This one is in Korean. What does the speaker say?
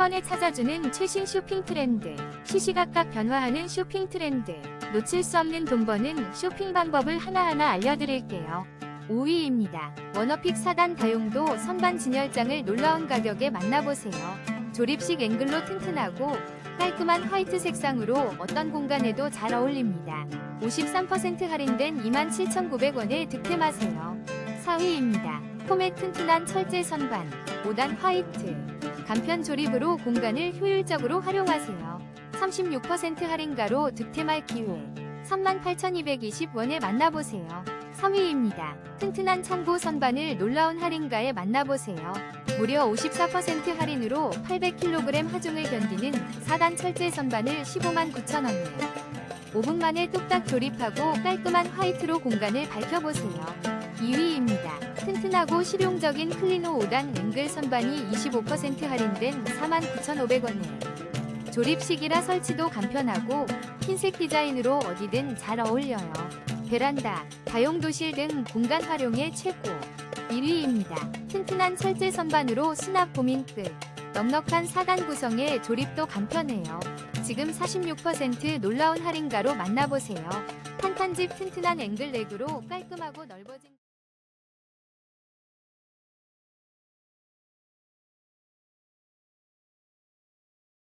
번에 찾아주는 최신 쇼핑 트렌드. 시시각각 변화하는 쇼핑 트렌드. 놓칠 수 없는 돈 버는 쇼핑 방법을 하나하나 알려드릴게요. 5위입니다. 워너픽 4단 다용도 선반 진열장을 놀라운 가격에 만나보세요. 조립식 앵글로 튼튼하고 깔끔한 화이트 색상으로 어떤 공간에도 잘 어울립니다. 53% 할인된 27,900원에 득템하세요. 4위입니다. 폼의 튼튼한 철제 선반, 5단 화이트. 간편 조립으로 공간을 효율적으로 활용하세요. 36% 할인가로 득템할 기회. 38,220원에 만나보세요. 3위입니다. 튼튼한 창고 선반을 놀라운 할인가에 만나보세요. 무려 54% 할인으로 800kg 하중을 견디는 4단 철제 선반을 15만 9천원에 5분 만에 뚝딱 조립하고 깔끔한 화이트로 공간을 밝혀보세요. 2위입니다. 튼튼하고 실용적인 클리노 5단 앵글 선반이 25% 할인된 49,500원에 조립 식이라 설치도 간편하고 흰색 디자인으로 어디든 잘 어울려요. 베란다, 다용도실 등 공간 활용에 최고. 1위입니다. 튼튼한 철제 선반으로 수납 고민 끝. 넉넉한 4단 구성에 조립도 간편해요. 지금 46% 놀라운 할인가로 만나보세요. 탄탄집 튼튼한 앵글 렉으로 깔끔하고 넓어진